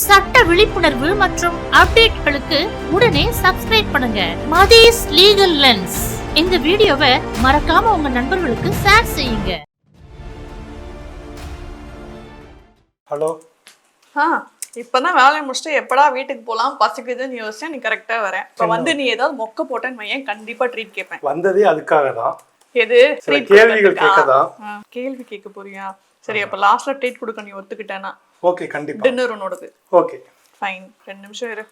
சட்ட விழிப்புணர்வு மற்றும் அப்டேட்களுக்கு உடனே சப்ஸ்கிரைப் பண்ணுங்க. Mathees legal lens. இந்த வீடியோவை மறக்காம உங்க நண்பர்களுக்கு ஷேர் செய்யுங்க. ஹலோ. ஆ இப்பதான் வேலையை முடிச்சுட்டு எப்படா வீட்டுக்கு போலாம் பசிக்குதுன்னு யோசிச்சேன் நீ கரெக்டா வரேன். இப்ப வந்து நீ ஏதாவது மொக்க போட்டேன்னு வையன் கண்டிப்பா ட்ரீட் கேட்பேன். வந்ததே அதுக்காக தான். எது? கேள்விகள்? கேட்கதான். கேள்வி கேட்க போறியா? சரி அப்ப லாஸ்ட்ல ட்ரீட் கொடுக்க நீ ஒத்துக்கிட்டேனா ஓகே கண்டிப்பா. டின்னர் உன்னோடது. ஓகே ஃபைன் ரெண்டு நிமிஷம் இரு.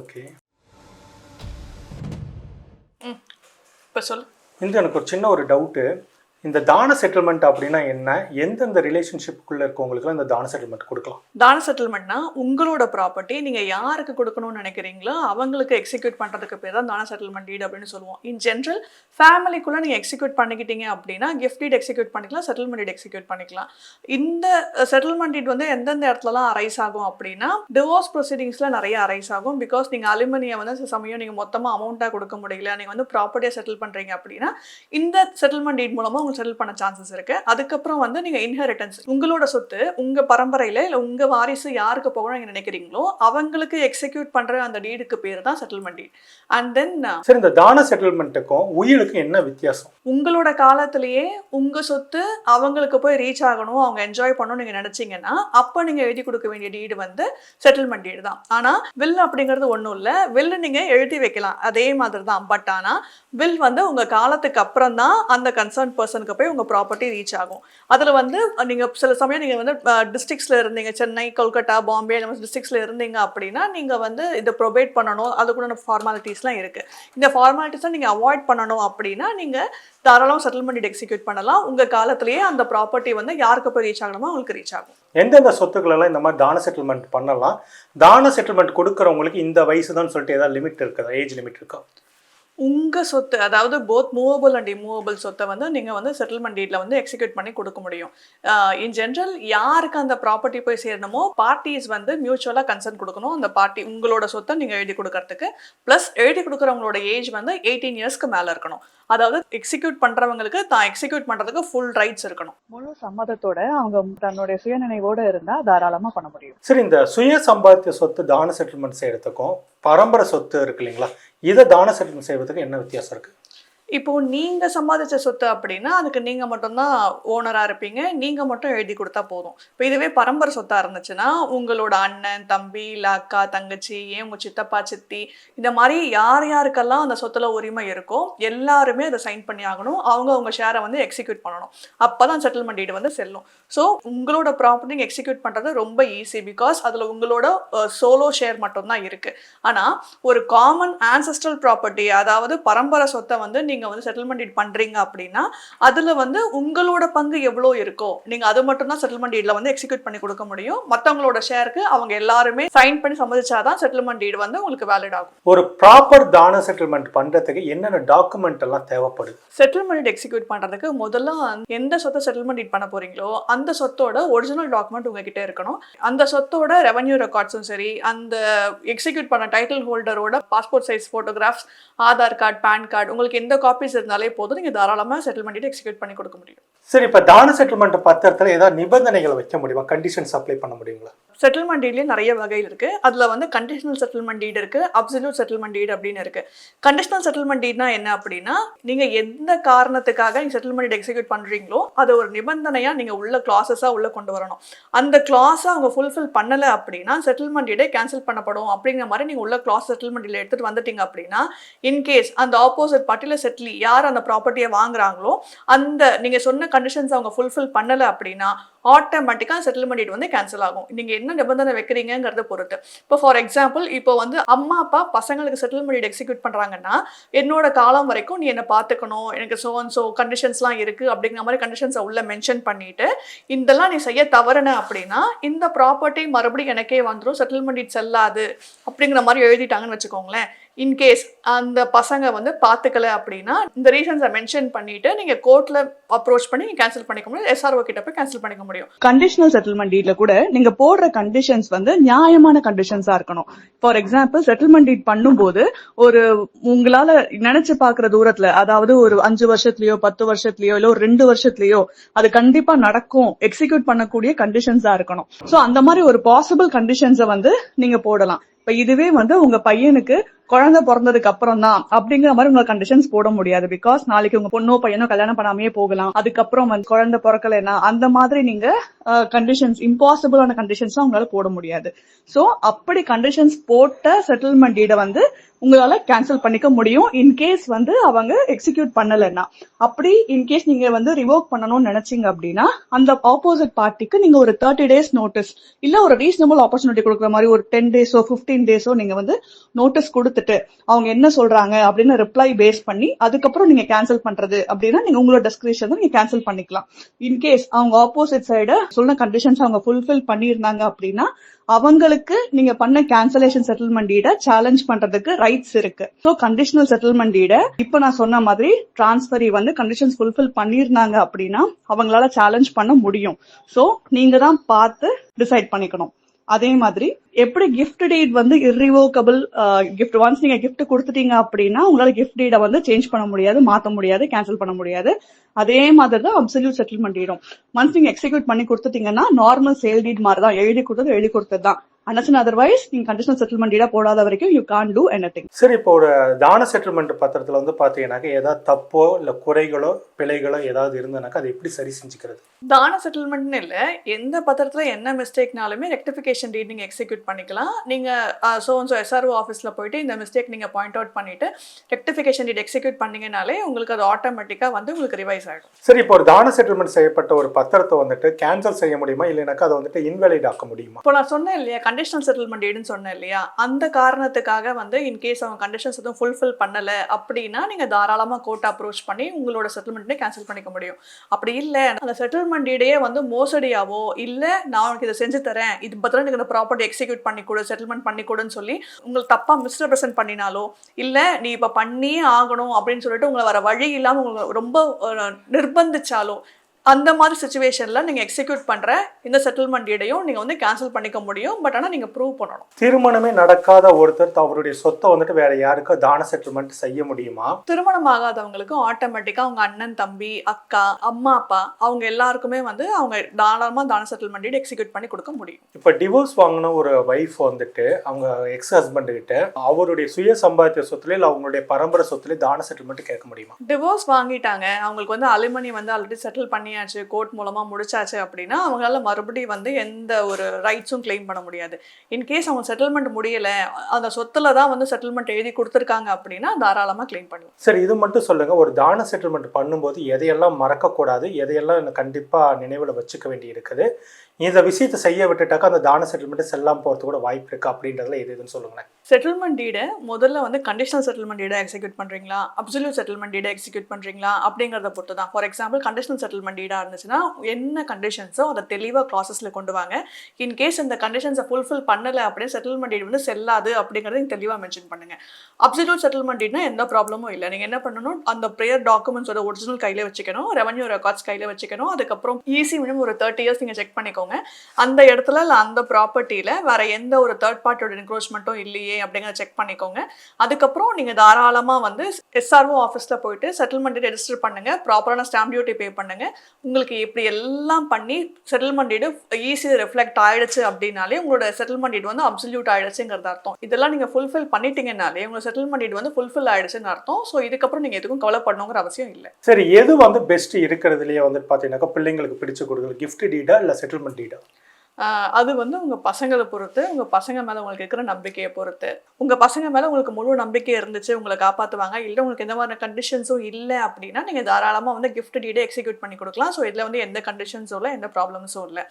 ஓகே இப்ப சொல்லு. இந்த எனக்கு ஒரு சின்ன ஒரு டவுட்டு இந்த தான செட்டில்மெண்ட் அப்படின்னா என்ன? எந்தெந்த ரிலேஷன்ஷிப்புக்குள்ள இருக்கவங்களுக்குலாம் இந்த தான செட்டில்மெண்ட் கொடுக்கலாம். தான செட்டில்மெண்ட்னா உங்களோட ப்ராப்பர்ட்டி நீங்கள் யாருக்கு கொடுக்கணும்னு நினைக்கிறீங்களோ அவங்களுக்கு எக்ஸிக்யூட் பண்ணுறதுக்கு பேர் தான் தான செட்டில்மெண்ட் டீட் அப்படின்னு சொல்லுவோம். இன் ஜென்ரல் ஃபேமிலிக்குள்ளே நீங்கள் எக்ஸிக்யூட் பண்ணிக்கிட்டீங்க அப்படின்னா கிஃப்ட் டீட் எக்ஸிக்யூட் பண்ணிக்கலாம் செட்டில்மெண்ட் டீட் எக்ஸிக்யூட் பண்ணிக்கலாம். இந்த செட்டில்மெண்ட் டீட் வந்து எந்தெந்த இடத்துலலாம் அரைஸ் ஆகும் அப்படின்னா டிவோர்ஸ் ப்ரொசீடிங்ஸில் நிறைய அரைஸ் ஆகும். பிகாஸ் நீங்கள் அலுமினியை வந்து சில சமயம் நீங்கள் மொத்தமாக அமௌண்ட்டாக கொடுக்க முடியல நீங்கள் வந்து ப்ராப்பர்ட்டியை செட்டில் பண்ணுறீங்க அப்படின்னா இந்த செட்டில்மெண்ட் டீட் மூலமாக உங்களுக்கு செட்டில் பண்ண சான்சஸ் இருக்கு. அதுக்கப்புறம் வந்து நீங்க இன்ஹெரிட்டன்ஸ் உங்களோட சொத்து உங்க பரம்பரையில இல்ல உங்க வாரிசு யாருக்கு போகணும் நீங்க நினைக்கிறீங்களோ அவங்களுக்கு எக்ஸிக்யூட் பண்ற அந்த டீடுக்கு பேர் தான் செட்டில்மெண்ட் டீட் அண்ட் தென் சரி இந்த தான செட்டில்மெண்ட்டுக்கும் உயிலுக்கும் என்ன வித்தியாசம்? உங்களோட காலத்திலேயே உங்க சொத்து அவங்களுக்கு போய் ரீச் ஆகணும் அவங்க என்ஜாய் பண்ணணும் நீங்க நினைச்சீங்கன்னா அப்ப நீங்க எழுதி கொடுக்க வேண்டிய டீடு வந்து செட்டில்மெண்ட் டீடு தான். ஆனா வில் அப்படிங்கிறது ஒண்ணும் இல்ல. வில் நீங்க எழுதி வைக்கலாம். அதே மாதிரி தான் பட் ஆனா வில் வந்து உங்க காலத்துக்கு அப்புறம் தான் அந்த கன்சர்ன் பர்சனுக்கு போய் உங்க ப்ராப்பர்ட்டி ரீச் ஆகும். அதுல வந்து நீங்க சில சமயம் நீங்கள் வந்து டிஸ்ட்ரிக்ஸில் இருந்தீங்க. சென்னை கொல்கட்டா பாம்பே அந்த மாதிரி டிஸ்ட்ரிக்ஸ்ல இருந்தீங்க அப்படின்னா நீங்க வந்து இதை ப்ரொவைட் பண்ணணும். அதுக்குள்ள ஃபார்மாலிட்டிஸ்லாம் இருக்கு. இந்த ஃபார்மாலிட்டிஸை நீங்க அவாய்ட் பண்ணணும் அப்படின்னா நீங்க தாராளம் செட்டில்மெண்ட் எக்ஸிக்யூட் பண்ணலாம். உங்கள் காலத்திலேயே அந்த ப்ராப்பர்ட்டி வந்து யாருக்கு போய் ரீச் ஆகணுமோ அவங்களுக்கு ரீச் ஆகும். எந்தெந்த சொத்துக்களெல்லாம் இந்த மாதிரி தான செட்டில்மெண்ட் பண்ணலாம்? தான செட்டில்மெண்ட் கொடுக்கறவங்களுக்கு இந்த வயசு தான் சொல்லிட்டு ஏதாவது லிமிட் இருக்குதா ஏஜ் லிமிட் இருக்கா? உங்க சொத்து அதாவது போத் மூவபிள் அண்ட் இம்மூவபிள் சொத்தை வந்து நீங்க வந்து செட்டில்மெண்ட் டீட்ல வந்து எக்ஸிக்யூட் பண்ணி கொடுக்க முடியும். இன் ஜென்ரல் யாருக்கு அந்த ப்ராப்பர்ட்டி போய் சேரணுமோ பார்ட்டிஸ் வந்து மியூச்சுவலா கன்சர்ன் கொடுக்கணும். அந்த பார்ட்டி உங்களோட சொத்தை நீங்க எழுதி கொடுக்கறதுக்கு ப்ளஸ் எழுதி கொடுக்குறவங்களோட ஏஜ் வந்து எயிட்டீன் இயர்ஸ்க்கு மேல இருக்கணும். அதாவது எக்ஸிக்யூட் பண்றவங்களுக்கு தான் எக்ஸிக்யூட் பண்றதுக்கு ஃபுல் ரைட்ஸ் இருக்கணும். முழு சம்மதத்தோட அவங்க தன்னுடைய சுயநினைவோட இருந்தா தாராளமா பண்ண முடியும். சரி இந்த சுய சம்பாத்திய சொத்து தான செட்டில்மெண்ட் செய்யறதுக்கும் பரம்பரை சொத்து இருக்கு இல்லைங்களா? இதை தான செட்டில்மெண்ட் செய்வதற்கு என்ன வித்தியாசம் இருக்குது இப்போ நீங்க சம்பாதிச்ச சொத்து அப்படின்னா அதுக்கு நீங்க மட்டும்தான் ஓனரா இருப்பீங்க. நீங்க மட்டும் எழுதி கொடுத்தா போதும். இப்போ இதுவே பரம்பரை சொத்தா இருந்துச்சுன்னா உங்களோட அண்ணன் தம்பி இல்ல அக்கா தங்கச்சி ஏன் உங்க சித்தப்பா சித்தி இந்த மாதிரி யார் யாருக்கெல்லாம் அந்த சொத்துல உரிமை இருக்கோ எல்லாருமே அதை சைன் பண்ணி ஆகணும். அவங்க அவங்க ஷேரை வந்து எக்ஸிக்யூட் பண்ணணும். அப்பதான் செட்டில்மெண்ட் டீடு வந்து செல்லும். ஸோ உங்களோட ப்ராப்பர்ட்டி எக்ஸிக்யூட் பண்றது ரொம்ப ஈஸி பிகாஸ் அதுல உங்களோட சோலோ ஷேர் மட்டும்தான் இருக்கு. ஆனா ஒரு காமன் ஆன்சஸ்ட்ரல் ப்ராப்பர்ட்டி அதாவது பரம்பரை சொத்தை வந்து நீங்க வந்து செட்டில்மெண்ட் டீட் பண்றீங்க அப்படின்னா அதுல வந்து உங்களோட பங்கு எவ்வளோ இருக்கோ நீங்க அது மட்டும் தான் செட்டில்மெண்ட் டீட்ல வந்து எக்ஸிக்யூட் பண்ணி கொடுக்க முடியும். மத்தவங்களோட ஷேருக்கு அவங்க எல்லாருமே சைன் பண்ணி சம்மதிச்சாதான் செட்டில்மெண்ட் டீட் வந்து உங்களுக்கு வேலிட் ஆகும். ஒரு ப்ராப்பர் தான செட்டில்மெண்ட் பண்றதுக்கு என்னென்ன டாக்குமெண்ட் எல்லாம் தேவைப்படுது? செட்டில்மெண்ட் எக்ஸிக்யூட் பண்றதுக்கு முதல்ல எந்த சொத்தை செட்டில்மெண்ட் டீட் பண்ண போறீங்களோ அந்த சொத்தோட ஒரிஜினல் டாக்குமெண்ட் உங்ககிட்ட இருக்கணும். அந்த சொத்தோட ரெவன்யூ ரெக்கார்ட்ஸும் சரி அந்த எக்ஸிக்யூட் பண்ண title ஹோல்டரோட passport size photographs Aadhaar card PAN card உங்களுக்கு எந்த காப்பீஸ் இருந்தாலே போதும். நீங்க தாராளமா செட்டில்மெண்ட் எக்ஸிக்யூட் பண்ணி கொடுக்க முடியும். சரி இப்போ தான செட்டில்மெண்ட் பத்திரத்துல ஏதாவது நிபந்தனைகளை வைக்க முடியுமா? கண்டிஷன்ஸ் அப்ளை பண்ண முடியுங்களா? செட்டில்மெண்ட் டீட்லேயே நிறைய வகையில் இருக்கு. அதுல வந்து கண்டிஷனல் செட்டில்மெண்ட் டீட் இருக்கு அப்சல்யூட் செட்டில்மெண்ட் டீட் அப்படின்னு இருக்கு. கண்டிஷனல் செட்டில்மெண்ட் டீட்னா என்ன அப்படின்னா நீங்க எந்த காரணத்துக்காக நீங்க செட்டில்மெண்ட் டீட் எக்ஸிக்யூட் பண்றீங்களோ அது ஒரு நிபந்தனையா நீங்க உள்ள கிளாஸஸா உள்ள கொண்டு வரணும். அந்த கிளாஸை அவங்க ஃபுல்ஃபில் பண்ணல அப்படின்னா செட்டில்மெண்ட் டீடே கேன்சல் பண்ணப்படும் அப்படிங்கிற மாதிரி நீங்க உள்ள கிளாஸ் செட்டில்மெண்ட் டீட் எடுத்துட்டு வந்துட்டீங்க அப்படின்னா இன்கேஸ் அந்த ஆப்போசிட் பார்ட்டியில செட்டில் யார் அந்த ப்ராப்பர்ட்டியை வாங்குறாங்களோ அந்த நீங்க சொன்ன கண்டிஷன்ஸ் அவங்க ஃபுல்ஃபில் பண்ணல அப்படின்னா ஆட்டோமேட்டிக்காக செட்டில்மெண்ட் டீட் வந்து கேன்சல் ஆகும். நீங்கள் என்ன நிபந்தனை வைக்கிறீங்கிறத பொறுத்து. இப்போ ஃபார் எக்ஸாம்பிள் இப்போ வந்து அம்மா அப்பா பசங்களுக்கு செட்டில்மெண்ட் எக்ஸிக்யூட் பண்ணுறாங்கன்னா என்னோட காலம் வரைக்கும் நீ என்னை பார்த்துக்கணும் எனக்கு ஸோ அண்ட் ஸோ கண்டிஷன்ஸ்லாம் இருக்குது அப்படிங்கிற மாதிரி கண்டிஷன்ஸை உள்ள மென்ஷன் பண்ணிட்டு இதெல்லாம் நீ செய்ய தவறுன அப்படின்னா இந்த ப்ராப்பர்ட்டி மறுபடியும் எனக்கே வந்துடும் செட்டில்மெண்ட் செல்லாது அப்படிங்கிற மாதிரி எழுதிட்டாங்கன்னு வச்சுக்கோங்களேன். இன்கேஸ் அந்த பசங்க வந்து பார்த்துக்கல அப்படின்னா இந்த ரீசன்ஸை மென்ஷன் பண்ணிட்டு நீங்க கோர்ட்ல அப்ரோச் பண்ணி கேன்சல் பண்ணிக்க முடியும். எஸ்ஆர்ஓ கிட்ட போய் கேன்சல் பண்ணிக்க முடியும். கண்டிஷனல் செட்டில்மெண்ட் டீட்ல கூட நீங்க போடுற கண்டிஷன்ஸ் வந்து நியாயமான கண்டிஷன்ஸா இருக்கணும். ஃபார் எக்ஸாம்பிள் செட்டில்மெண்ட் டீட் பண்ணும்போது ஒரு உங்களால நினைச்சு பாக்குற தூரத்துல அதாவது ஒரு அஞ்சு வருஷத்துலயோ பத்து வருஷத்துலயோ இல்ல ஒரு ரெண்டு வருஷத்துலயோ அது கண்டிப்பா நடக்கும். எக்ஸிக்யூட் பண்ணக்கூடிய கண்டிஷன்ஸா இருக்கணும். சோ அந்த மாதிரி ஒரு பாசிபிள் கண்டிஷன்ஸை வந்து நீங்க போடலாம். இப்ப இதுவே வந்து உங்க பையனுக்கு குழந்தை பிறந்ததுக்கு அப்புறம் தான் அப்படிங்கிற மாதிரி உங்க கண்டிஷன்ஸ் போட முடியாது. பிகாஸ் நாளைக்கு உங்க பொண்ணோ பையனோ கல்யாணம் பண்ணாமே போகலாம். அதுக்கப்புறம் வந்து குழந்தை பிறக்கலைன்னா அந்த மாதிரி நீங்க கண்டிஷன்ஸ் இம்பாசிபிளான கண்டிஷன்ஸ் உங்களால போட முடியாது. சோ அப்படி கண்டிஷன்ஸ் போட்ட செட்டில்மெண்ட் டீட வந்து உங்களால கேன்சல் பண்ணிக்க முடியும். இன்கேஸ் வந்து அவங்க எக்ஸிக்யூட் பண்ணலைன்னா. அப்படி இன்கேஸ் நீங்க வந்து ரிவோக் பண்ணணும்னு நினைச்சீங்க அப்படின்னா அந்த ஆப்போசிட் பார்ட்டிக்கு நீங்க ஒரு தேர்ட்டி டேஸ் நோட்டீஸ் இல்ல ஒரு ரீசனபிள் ஆப்பர்ச்சுனிட்டி கொடுக்குற மாதிரி ஒரு டென் டேஸோ பிப்டீன் டேஸோ நீங்க வந்து நோட்டீஸ் கொடுத்துட்டு அவங்க என்ன சொல்றாங்க அப்படின்னு ரிப்ளை பேஸ் பண்ணி அதுக்கப்புறம் நீங்க கேன்சல் பண்றது அப்படின்னா நீங்க உங்களோட டெஸ்கிரிப்ஷன் நீங்க கேன்சல் பண்ணிக்கலாம். இன்கேஸ் அவங்க ஆப்போசிட் சைடு சொன்ன கண்டிஷன்ஸ் அவங்க ஃபுல்ஃபில் பண்ணியிருந்தாங்க அப்படின்னா அவங்களுக்கு நீங்க பண்ண கேன்சலேஷன் செட்டில்மெண்ட் டீட சேலஞ்ச் பண்றதுக்கு ரைட்ஸ் இருக்கு. ஸோ கண்டிஷனல் செட்டில்மெண்ட் டீட இப்ப நான் சொன்ன மாதிரி டிரான்ஸ்பரி வந்து கண்டிஷன்ஸ் ஃபுல்ஃபில் பண்ணியிருந்தாங்க அப்படின்னா அவங்களால சேலஞ்ச் பண்ண முடியும். ஸோ நீங்க தான் பார்த்து டிசைட் பண்ணிக்கணும். அதே மாதிரி எப்படி கிஃப்ட் டீட் வந்து இரிவோக்கபிள் கிஃப்ட் ஒன்ஸ் நீங்க கிஃப்ட் கொடுத்துட்டீங்க அப்படின்னா உங்களால கிஃப்ட் டீடை வந்து சேஞ்ச் பண்ண முடியாது மாத்த முடியாது கேன்சல் பண்ண முடியாது. அதே மாதிரி தான் அப்சல்யூட் செட்டில்மெண்ட் டீடும் ஒன்ஸ் நீங்க எக்ஸிக்யூட் பண்ணி கொடுத்துட்டீங்கன்னா நார்மல் சேல் டீட் மாதிரி தான் எழுதி கொடுத்தது எழுதி கொடுத்தது தான் அனசன் அதர்வைஸ் நீங்க கண்டிஷனல் செட்டில்மெண்ட் டீடா போடாத வரைக்கும் யூ கான் டூ எனி சரி இப்போ ஒரு தான செட்டில்மெண்ட் பத்திரத்துல வந்து பாத்தீங்கன்னாக்க ஏதாவது தப்போ இல்ல குறைகளோ பிழைகளோ ஏதாவது இருந்ததுனாக்கா அதை எப்படி சரி செஞ்சுக்கிறது? தான செட்டில்மெண்ட்னு இல்லை எந்த பத்திரத்தில் என்ன மிஸ்டேக்னாலுமே ரெக்டிஃபிகேஷன் டீட் நீங்கள் எக்ஸிக்யூட் பண்ணிக்கலாம். நீங்கள் ஸோ ஸோ எஸ்ஆர்ஓ ஆஃபீஸில் போயிட்டு இந்த மிஸ்டேக் நீங்கள் பாயிண்ட் அவுட் பண்ணிவிட்டு ரெக்டிஃபிகேஷன் டீட் எக்ஸிக்யூட் பண்ணீங்கனாலே உங்களுக்கு அது ஆட்டோமேட்டிக்காக வந்து உங்களுக்கு ரிவைஸ் ஆகிடும் சரி இப்போ ஒரு தான செட்டில்மெண்ட் செய்யப்பட்ட ஒரு பத்திரத்தை வந்துட்டு கேன்சல் செய்ய முடியுமா? இல்லைனாக்கா அதை வந்துட்டு இன்வேலிட் ஆக்க முடியுமா? இப்போ நான் சொன்னேன் இல்லையா கண்டிஷனல் செட்டில்மெண்ட் ஏடுன்னு சொன்னேன் இல்லையா? அந்த காரணத்துக்காக வந்து இன்கேஸ் அவங்க கண்டிஷன்ஸ் எதுவும் ஃபுல்ஃபில் பண்ணலை அப்படின்னா நீங்கள் தாராளமாக கோர்ட் அப்ரோச் பண்ணி உங்களோட செட்டில்மெண்ட்டே கேன்சல் பண்ணிக்க முடியும். அப்படி இல்லை அந்த செட்டில்மெண்ட் ஈடையே வந்து மோசடியாவோ இல்லை நான் உனக்கு இதை செஞ்சு தரேன் இது பத்திரம் எனக்கு இந்த ப்ராப்பர்ட்டி எக்ஸிக்யூட் பண்ணி கொடு செட்டில்மெண்ட் பண்ணி கொடுன்னு சொல்லி உங்களுக்கு தப்பாக மிஸ்ரெப்ரசென்ட் பண்ணினாலோ இல்லை நீ இப்போ பண்ணியே ஆகணும் அப்படின்னு சொல்லிட்டு உங்களை வர வழி இல்லாமல் உங்களை ரொம்ப நிர்பந்திச்சாலோ அந்த மாதிரி சுச்சுவேஷனில் நீங்கள் எக்ஸிக்யூட் பண்ணுற இந்த செட்டில்மெண்ட் டீடையும் நீங்கள் வந்து கேன்சல் பண்ணிக்க முடியும். பட் ஆனால் நீங்கள் ப்ரூவ் பண்ணணும். திருமணமே நடக்காத ஒருத்தர் அவருடைய சொத்தை வந்துட்டு வேற யாருக்கோ தான செட்டில்மெண்ட் செய்ய முடியுமா? திருமணம் ஆகாதவங்களுக்கு ஆட்டோமேட்டிக்காக அவங்க அண்ணன் தம்பி அக்கா அம்மா அப்பா அவங்க எல்லாருக்குமே வந்து அவங்க தாராளமாக தான செட்டில்மெண்ட் டீட் எக்ஸிக்யூட் பண்ணி கொடுக்க முடியும். இப்போ டிவோர்ஸ் வாங்கின ஒரு ஒய்ஃப் வந்துட்டு அவங்க எக்ஸ் ஹஸ்பண்ட் கிட்ட அவருடைய சுய சம்பாத்திய சொத்துல இல்லை அவங்களுடைய பரம்பரை சொத்துல தான செட்டில்மெண்ட் கேட்க முடியுமா? டிவோர்ஸ் வாங்கிட்டாங்க. அவங்களுக்கு வந்து அலுமனி வந்து ஆல்ரெடி செட்டில் பண்ணியாச்சு கோர்ட் மூலமாக முடிச்சாச்சு அப்படின்னா அவங்களால மறுபடியும் வந்து எந்த ஒரு ரைட்ஸும் கிளைம் பண்ண முடியாது. இன்கேஸ் அவங்க செட்டில்மெண்ட் முடியலை அந்த சொத்துல தான் வந்து செட்டில்மெண்ட் எழுதி கொடுத்துருக்காங்க அப்படின்னா தாராளமாக கிளைம் பண்ணலாம். சரி இது மட்டும் சொல்லுங்கள் ஒரு தான செட்டில்மெண்ட் பண்ணும்போது எதையெல்லாம் மறக்கக்கூடாது எதையெல்லாம் கண்டிப்பாக நினைவில் வச்சுக்க வேண்டி இருக்குது இந்த விஷயத்தை செய்ய விட்டுட்டாக்கா அந்த தான செட்டில்மெண்ட் செல்லாம போறது கூட வாய்ப்பு இருக்கு அப்படின்றதுல எது எதுன்னு சொல்லுங்களேன். செட்டில்மெண்ட் டீடை முதல்ல வந்து கண்டிஷனல் செட்டில்மெண்ட் டீடை எக்ஸிக்யூட் பண்ணுறீங்களா அப்சல்யூட் செட்டில்மெண்ட் டீடை எக்ஸிக்யூட் பண்ணுறீங்களா அப்படிங்கிறத பொறுத்து தான் ஃபார் எக்ஸாம்பிள் கண்டிஷனல் செட்டில்மெண்ட் டீடாக இருந்துச்சுன்னா என்ன கண்டிஷன்ஸோ அதை தெளிவாக ப்ராசஸில் கொண்டு வாங்க. இன்கேஸ் இந்த கண்டிஷன்ஸை ஃபுல்ஃபில் பண்ணலை அப்படின்னு செட்டில்மெண்ட் டீட் வந்து செல்லாது அப்படிங்கிறத தெளிவாக மென்ஷன் பண்ணுங்க. அப்சல்யூட் செட்டில்மெண்ட் டீட்னா எந்த ப்ராப்ளமும் இல்லை. நீங்கள் என்ன பண்ணணும்? அந்த ப்ரேயர் டாக்குமெண்ட்ஸோட ஒரிஜினல் கையில் வச்சுக்கணும். ரெவன்யூ ரெக்கார்ட்ஸ் கையில் வச்சுக்கணும். அதுக்கப்புறம் ஈஸி மினிமம் ஒரு தேர்ட்டி இயர்ஸ் நீங்கள் செக் பண்ணிக்கோங்க. அந்த இடத்துல இல்லை அந்த ப்ராப்பர்ட்டியில் வேற எந்த ஒரு தேர்ட் பார்ட்டியோட என்க்ரோச்மெண்ட்டும் இல்லையே அப்படிங்கிறத செக் பண்ணிக்கோங்க. அதுக்கப்புறம் நீங்கள் தாராளமாக வந்து எஸ்ஆர்ஓ ஆஃபீஸில் போயிட்டு செட்டில்மெண்ட் ரெஜிஸ்டர் பண்ணுங்க. ப்ராப்பரான ஸ்டாம்ப் டியூட்டி பே பண்ணுங்க. உங்களுக்கு இப்படி எல்லாம் பண்ணி செட்டில்மெண்ட் டீடு ஈஸி ரிஃப்ளெக்ட் ஆயிடுச்சு அப்படின்னாலே உங்களோட செட்டில்மெண்ட் டீட் வந்து அப்சல்யூட் ஆயிடுச்சுங்கிறது அர்த்தம். இதெல்லாம் நீங்கள் ஃபுல்ஃபில் பண்ணிட்டீங்கனாலே உங்களோட செட்டில்மெண்ட் டீட் வந்து ஃபுல்ஃபில் ஆயிடுச்சுன்னு அர்த்தம். ஸோ இதுக்கப்புறம் நீங்கள் எதுக்கும் கவலைப்படணுங்கிற அவசியம் இல்லை. சரி எது வந்து பெஸ்ட் இருக்கிறதுலயே வந்து பார்த்தீங்கன்னாக்கா பிள்ளைங்களுக்கு பிடிச்சு கொடுக்குறது கிஃப்ட் டீடா இல்ல செட்டில்மெண்ட் டீடா அது வந்து உங்கள் பசங்களை பொறுத்து உங்கள் பசங்க மேலே உங்களுக்கு இருக்கிற நம்பிக்கையை பொறுத்து. உங்கள் பசங்க மேலே உங்களுக்கு முழு நம்பிக்கை இருந்துச்சு உங்களை காப்பாற்றுவாங்க இல்லை உங்களுக்கு எந்த மாதிரி கண்டிஷன்ஸும் இல்லை அப்படின்னா நீங்கள் தாராளமாக வந்து கிஃப்ட் டீடே எக்ஸிக்யூட் பண்ணி கொடுக்கலாம். ஸோ இதில் வந்து எந்த கண்டிஷன்ஸும் இல்லை எந்த ப்ராப்ளம்ஸும் இல்லை.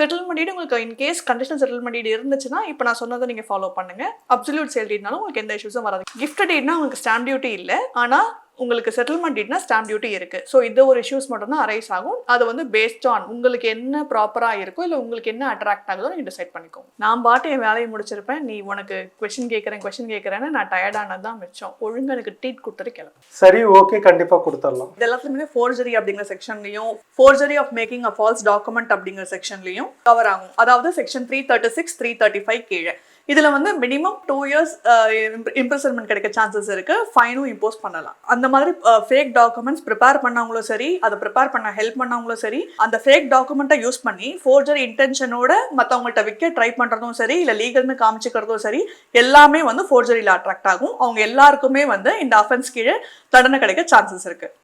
செட்டில்மெண்ட் டீடு உங்களுக்கு in case condition settlement deed இருந்துச்சுன்னா இப்போ நான் சொன்னதை நீங்கள் ஃபாலோ பண்ணுங்கள் அப்சல்யூட் சேல் டீட்னாலும் உங்களுக்கு எந்த இஷ்யூஸும் வராது. கிஃப்ட் டீட்னா உங்களுக்கு ஸ்டாம்ப் டியூட்டி இல்லை. ஆனால் உங்களுக்கு செட்டில்மெண்ட் டீட்னா ஸ்டாம்ப் டியூட்டி இருக்கு. ஸோ இந்த ஒரு இஷ்யூஸ் மட்டும் தான் அரைஸ் ஆகும். அது வந்து பேஸ்ட் ஆன் உங்களுக்கு என்ன ப்ராப்பரா இருக்கோ இல்லை உங்களுக்கு என்ன அட்ராக்ட் ஆகுதோ நீங்க டிசைட் பண்ணிக்கோங்க. நான் பாட்டு என் வேலையை முடிச்சிருப்பேன். நீ உனக்கு கொஸ்டின் கேட்குறேன் கொஸ்டின் கேட்குறேன்னு நான் டயர்டானது தான் மிச்சம். ஒழுங்கா எனக்கு ட்ரீட் கொடுத்துட்டு கிளம்பு. சரி ஓகே கண்டிப்பா கொடுத்துடலாம். இது எல்லாத்துலயுமே ஃபோர்ஜரி அப்படிங்கிற செக்ஷன்லையும் forgery of making a false document அப்படிங்கிற செக்ஷன்லையும் கவர் ஆகும். அதாவது section three thirty six three thirty five கீழே. இதில் வந்து மினிமம் டூ இயர்ஸ் இம்ப்ரெசன்மெண்ட் கிடைக்க சான்சஸ் இருக்குது ஃபைனும் இம்போஸ் பண்ணலாம். அந்த மாதிரி ஃபேக் டாக்குமெண்ட்ஸ் ப்ரிப்பேர் பண்ணவங்களும் சரி அதை ப்ரிப்பேர் பண்ண ஹெல்ப் பண்ணவங்களும் சரி அந்த ஃபேக் டாக்குமெண்ட்டை யூஸ் பண்ணி ஃபோர்ஜர் இன்டென்ஷனோட மற்றவங்கள்ட்ட விற்க ட்ரை பண்ணுறதும் சரி இல்லை லீகல்னு காமிச்சிக்கிறதும் சரி எல்லாமே வந்து ஃபோர்ஜரியில் அட்ராக்ட் ஆகும். அவங்க எல்லாருக்குமே வந்து இந்த அஃபென்ஸ் கீழே தண்டனை கிடைக்க சான்சஸ் இருக்குது